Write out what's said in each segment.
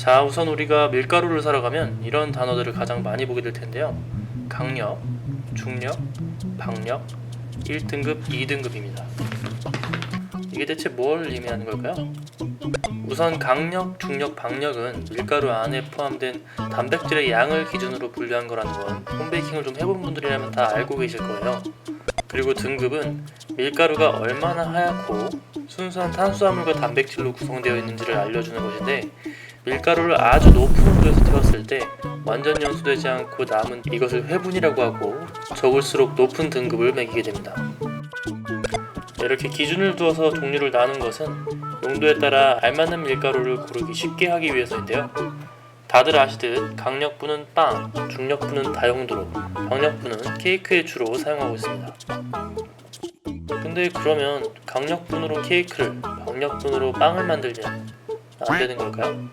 자, 우선 우리가 밀가루를 사러 가면 이런 단어들을 가장 많이 보게 될 텐데요. 강력, 중력, 박력, 1등급, 2등급입니다. 이게 대체 뭘 의미하는 걸까요? 우선 강력, 중력, 박력은 밀가루 안에 포함된 단백질의 양을 기준으로 분류한 거라는 건 홈베이킹을 좀 해본 분들이라면 다 알고 계실 거예요. 그리고 등급은 밀가루가 얼마나 하얗고 순수한 탄수화물과 단백질로 구성되어 있는지를 알려주는 것인데 밀가루를 아주 높은 온도에서 태웠을 때 완전 연소되지 않고 남은 이것을 회분이라고 하고 적을수록 높은 등급을 매기게 됩니다. 이렇게 기준을 두어서 종류를 나눈 것은 용도에 따라 알맞는 밀가루를 고르기 쉽게 하기 위해서인데요. 다들 아시듯 강력분은 빵, 중력분은 다용도로, 박력분은 케이크에 주로 사용하고 있습니다. 근데 그러면 강력분으로 케이크를, 박력분으로 빵을 만들면 안 되는 걸까요?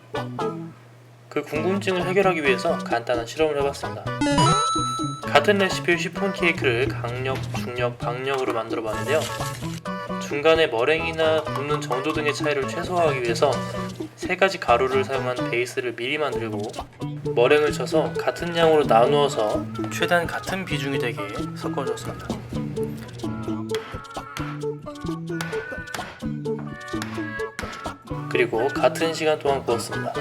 그 궁금증을 해결하기 위해서 간단한 실험을 해봤습니다. 같은 레시피의 쉬폰 케이크를 강력, 중력, 박력으로 만들어 봤는데요. 중간에 머랭이나 붓는 정도 등의 차이를 최소화하기 위해서 세 가지 가루를 사용한 베이스를 미리 만들고 머랭을 쳐서 같은 양으로 나누어서 최대한 같은 비중이 되게 섞어줬습니다. 그리고 같은 시간 동안 구웠습니다.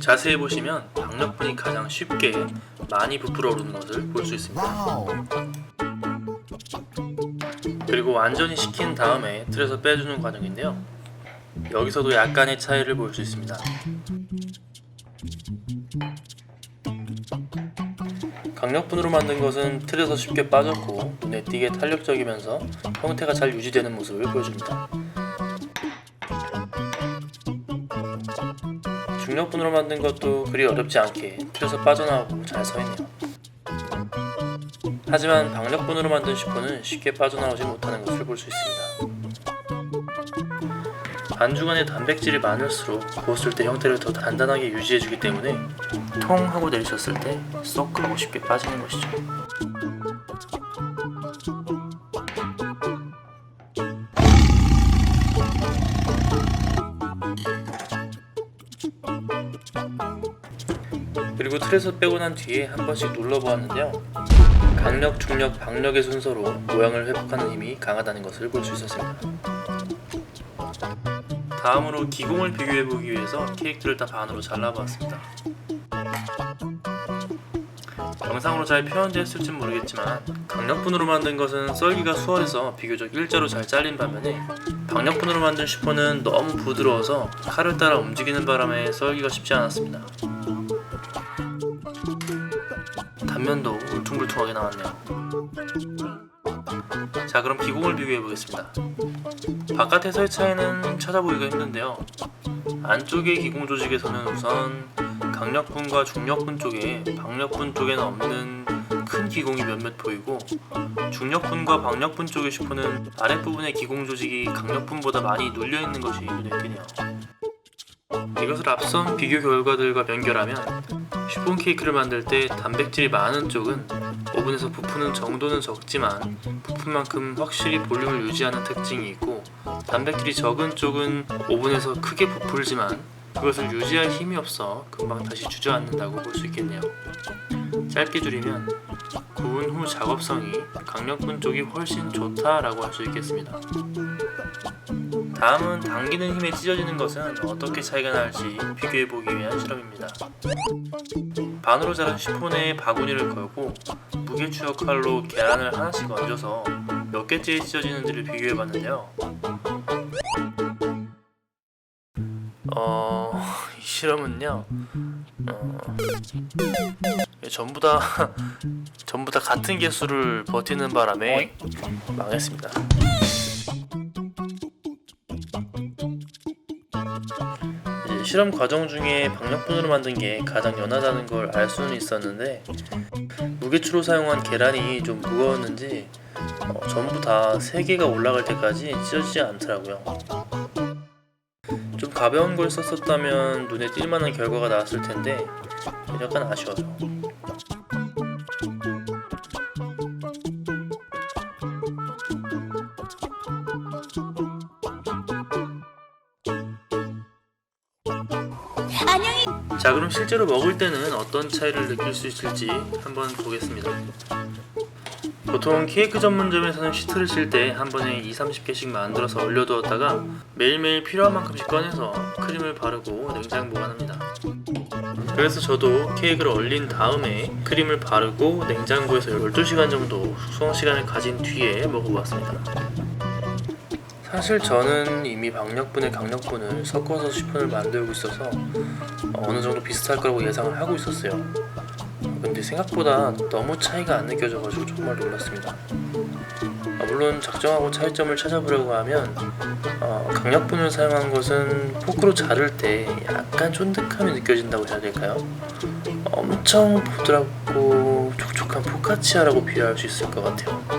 자세히 보시면 박력분이 가장 쉽게 많이 부풀어 오르는 것을 볼 수 있습니다. 그리고 완전히 식힌 다음에 틀에서 빼주는 과정인데요. 여기서도 약간의 차이를 볼 수 있습니다. 강력분으로 만든 것은 틀에서 쉽게 빠졌고 눈에 띄게 탄력적이면서 형태가 잘 유지되는 모습을 보여줍니다. 중력분으로 만든 것도 그리 어렵지 않게 틀에서 빠져나오고 잘 서있네요. 하지만 박력분으로 만든 슈퍼는 쉽게 빠져나오지 못하는 것을 볼 수 있습니다. 안에 단백질이 많을수록 구웠을 때 형태를 더 단단하게 유지해주기 때문에 통 하고 내리셨을 때쏙 하고 쉽게 빠지는 것이죠. 그리고 틀에서 빼고 난 뒤에 한 번씩 눌러보았는데요. 강력, 중력, 박력의 순서로 모양을 회복하는 힘이 강하다는 것을 볼 수 있었습니다. 다음으로 기공을 비교해보기 위해서 케이크를 다 반으로 잘라보았습니다. 영상으로 잘 표현되었을지 모르겠지만 강력분으로 만든 것은 썰기가 수월해서 비교적 일자로 잘 잘린 반면에 박력분으로 만든 슈퍼는 너무 부드러워서 칼을 따라 움직이는 바람에 썰기가 쉽지 않았습니다. 단면도 울퉁불퉁하게 나왔네요. 자 그럼 기공을 비교해 보겠습니다. 바깥에서의 차이는 찾아보기가 힘든데요. 안쪽의 기공 조직에서는 우선 강력분과 중력분 쪽에 박력분 쪽에는 없는 큰 기공이 몇몇 보이고 중력분과 박력분 쪽의 슈퍼는 아랫부분의 기공 조직이 강력분보다 많이 눌려 있는 것이 눈에 띄네요. 이것을 앞선 비교 결과들과 연결하면 슈폰 케이크를 만들 때 단백질이 많은 쪽은 오븐에서 부푸는 정도는 적지만 부푼 만큼 확실히 볼륨을 유지하는 특징이 있고 단백질이 적은 쪽은 오븐에서 크게 부풀지만 그것을 유지할 힘이 없어 금방 다시 주저앉는다고 볼 수 있겠네요. 짧게 줄이면 구운 후 작업성이 강력분 쪽이 훨씬 좋다라고 할 수 있겠습니다. 다음은 당기는 힘에 찢어지는 것은 어떻게 차이가 날지 비교해보기 위한 실험입니다. 반으로 자른 시폰에 바구니를 걸고 무게추어 칼로 계란을 하나씩 얹어서 몇 개째에 찢어지는지를 비교해봤는데요. 어... 이 실험은요 어... 전부 다 전부 다 같은 개수를 버티는 바람에 망했습니다. 실험 과정 중에 박력분으로 만든 게 가장 연하다는 걸 알 수는 있었는데 무게추로 사용한 계란이 좀 무거웠는지 어, 전부 다 3개가 올라갈 때까지 찢어지지 않더라고요. 좀 가벼운 걸 썼었다면 눈에 띌 만한 결과가 나왔을 텐데 약간 아쉬워요. 자 그럼 실제로 먹을 때는 어떤 차이를 느낄 수 있을지 한번 보겠습니다. 보통 케이크 전문점에서는 시트를 칠 때 한 번에 2, 30개씩 만들어서 얼려두었다가 매일매일 필요한 만큼씩 꺼내서 크림을 바르고 냉장 보관합니다. 그래서 저도 케이크를 얼린 다음에 크림을 바르고 냉장고에서 12시간 정도 숙성 시간을 가진 뒤에 먹어보았습니다. 사실 저는 이미 박력분의 강력분을 섞어서 시폰을 만들고 있어서 어느 정도 비슷할 거라고 예상을 하고 있었어요. 근데 생각보다 너무 차이가 안 느껴져가지고 정말 놀랐습니다. 아, 물론 작정하고 차이점을 찾아보려고 하면 어, 강력분을 사용한 것은 포크로 자를 때 약간 쫀득함이 느껴진다고 해야 될까요? 엄청 부드럽고 촉촉한 포카치아라고 비유할 수 있을 것 같아요.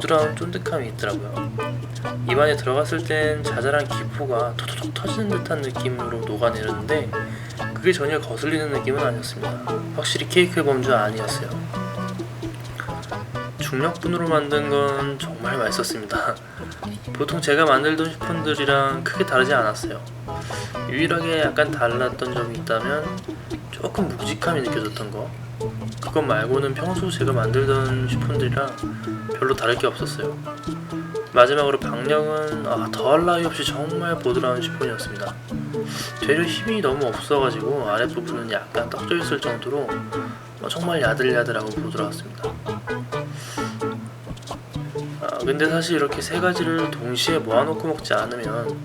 보드라운 쫀득함이 있더라고요. 입안에 들어갔을 땐 자잘한 기포가 톡톡톡 터지는 듯한 느낌으로 녹아내렸는데 그게 전혀 거슬리는 느낌은 아니었습니다. 확실히 케이크 범주 아니었어요. 중력분으로 만든 건 정말 맛있었습니다. 보통 제가 만들던 슈폰들이랑 크게 다르지 않았어요. 유일하게 약간 달랐던 점이 있다면 조금 묵직함이 느껴졌던 거. 그것 말고는 평소 제가 만들던 슈폰들이랑 별로 다를 게 없었어요. 마지막으로 박력은 아, 더할 나위 없이 정말 보드라운 시폰이었습니다. 되려 힘이 너무 없어가지고 아랫부분은 약간 떡져 있을 정도로 어, 정말 야들야들하고 부드러웠습니다. 아, 근데 사실 이렇게 세 가지를 동시에 모아놓고 먹지 않으면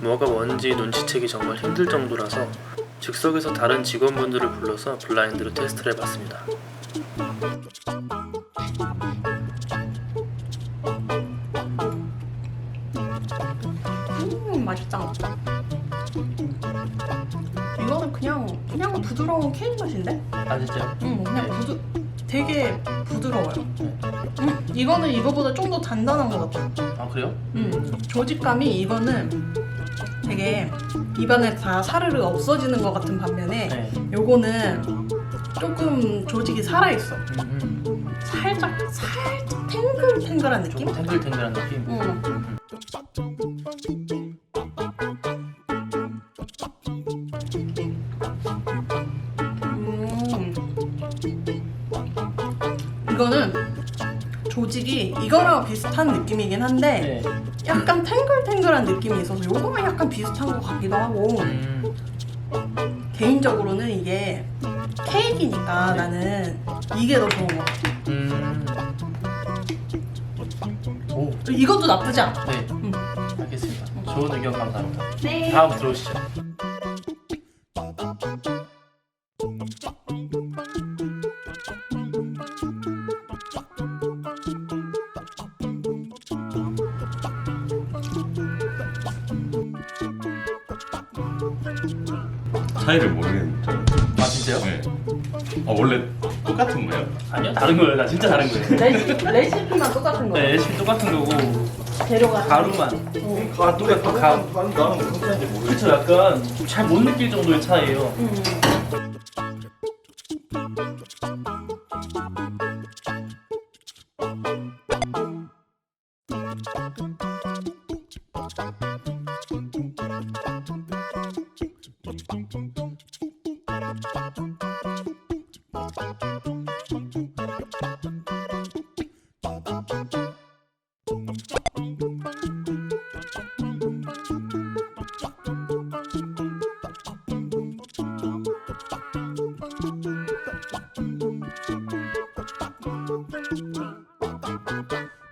뭐가 뭔지 눈치채기 정말 힘들 정도라서 즉석에서 다른 직원분들을 불러서 블라인드로 테스트를 해봤습니다. 음 맛있다. 이거는 그냥 그냥 부드러운 케이크 맛인데? 아 진짜요? 음 그냥 부드 되게 부드러워요. 음 이거는 이거보다 좀 더 단단한 것 같아. 아 그래요? 음 조직감이 이거는 되게 입안에 다 사르르 없어지는 것 같은 반면에 네. 요거는 조금 조직이 살아 있어. 음, 살짝 살짝 탱글탱글한 좀 느낌? 탱글탱글한 느낌. 음. 음. 이거는 조직이 이거랑 비슷한 느낌이긴 한데 네. 약간 탱글탱글한 느낌이 있어서 요거랑 약간 비슷한 것 같기도 하고 음, 개인적으로는 이게 케이크니까 나는 이게 더 좋은 것 같아 음. 오, 이것도 나쁘지 않아 네. 음. 알겠습니다. 좋은 의견 감사합니다. 네 다음 들어오시죠. 차이를 모르겠는데. 아 진짜요? 네. 아 원래 똑같은 거예요? 아니요, 다른 거예요. 나 진짜 다른 거예요. 레시피, 레시피만 똑같은 거 네, 레시피 똑같은 거고 재료가 가루만. 어. 가 똑같은 가. 나는 무슨 차이인지 모르겠어. 그쵸, 약간 잘 못 느낄 정도의 차이예요. 음. Thank you.